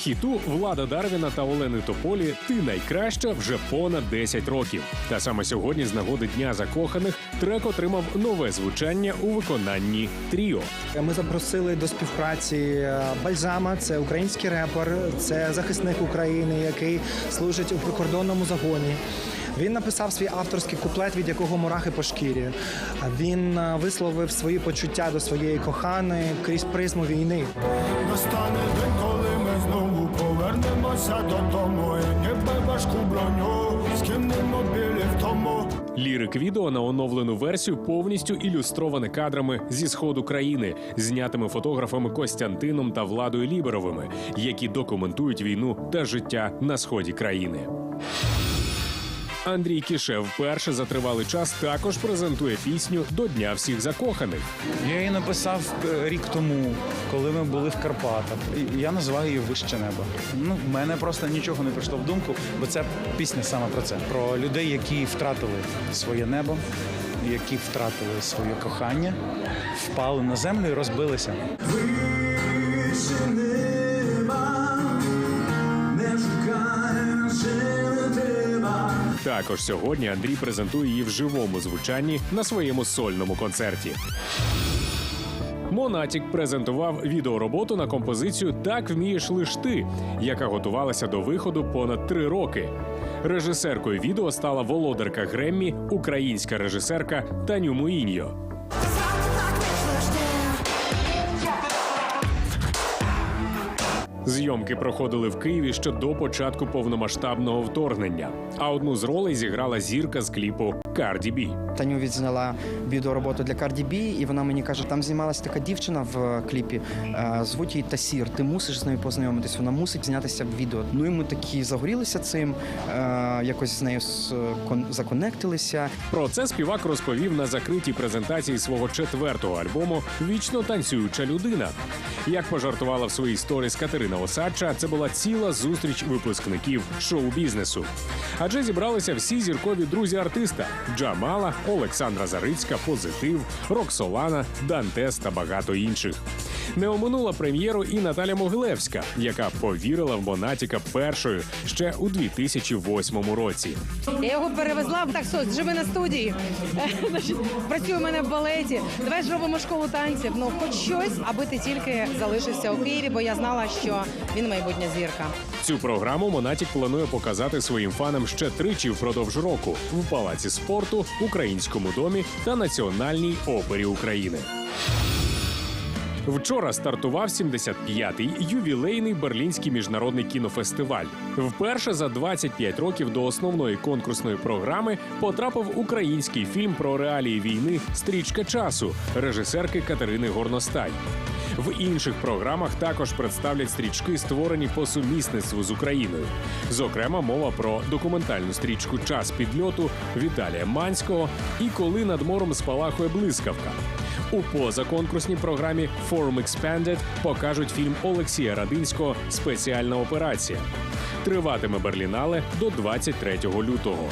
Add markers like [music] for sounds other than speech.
Хіту Влада Дарвіна та Олени Тополі Ти найкраща вже понад 10 років. Та саме сьогодні, з нагоди Дня закоханих, трек отримав нове звучання у виконанні Тріо. Ми запросили до співпраці е, Бальзама, це український репер, це захисник України, який служить у прикордонному загоні. Він написав свій авторський куплет, від якого мурахи по шкірі. Він е, висловив свої почуття до своєї коханої крізь призму війни. Настане повернемося додому І ніби важку броню скинемо білі в тому Лірик відео на оновлену версію повністю ілюстроване кадрами зі сходу країни, знятими фотографами Костянтином та Владою Ліберовими, які документують війну та життя на сході країни. Андрій Кіше вперше за тривалий час також презентує пісню до Дня всіх закоханих. Я її написав е, рік тому, коли ми були в Карпатах. Я називаю її Вище небо. Ну, в мене просто нічого не прийшло в думку, бо ця пісня саме про це: про людей, які втратили своє небо, які втратили своє кохання, впали на землю і розбилися. Також сьогодні Андрій презентує її в живому звучанні на своєму сольному концерті. Монатік презентував відеороботу на композицію Так вмієш лиш ти, яка готувалася до виходу понад три роки. Режисеркою відео стала володарка Греммі, українська режисерка Таню Муїньо. Зйомки проходили в Києві ще до початку повномасштабного вторгнення. А одну з ролей зіграла зірка з кліпу Карді Бі. Таню відзняла відеороботу для Cardi B, і вона мені каже, там знімалася така дівчина в кліпі. е, Звуть її Тасір. Ти мусиш з нею познайомитись. Вона мусить знятися в відео. Ну і ми такі загорілися цим, е, якось з нею законектилися. Про це співак розповів на закритій презентації свого четвертого альбому Вічно танцююча людина. Як пожартувала в своїй сторіс Катерина Осадча, це була ціла зустріч випускників шоу-бізнесу. Адже зібралися всі зіркові друзі артиста: Джамала, Олександра Зарицька, Позитив, Роксолана, Дантес та багато інших. Не оминула прем'єру і Наталя Могилевська, яка повірила в Монатіка першою ще у 2008 році. Я його перевезла так, сос, живи на студії. [laughs] Працює у мене в балеті. Давай зробимо школу танців. Ну, хоч щось, аби ти тільки залишився у Києві, бо я знала, що він майбутня зірка. Цю програму Монатік планує показати своїм фанам ще тричі впродовж року в палаці спорту, українському домі та національній опері України. Вчора стартував 75-й ювілейний берлінський міжнародний кінофестиваль. Вперше за 25 років до основної конкурсної програми потрапив український фільм про реалії війни Стрічка часу режисерки Катерини Горностай. В інших програмах також представлять стрічки, створені по сумісництву з Україною. Зокрема, мова про документальну стрічку Час підльоту Віталія Манського і коли над мором спалахує блискавка. У позаконкурсній програмі Forum Expanded покажуть фільм Олексія Радинського Спеціальна операція. Триватиме Берлінале до 23 лютого.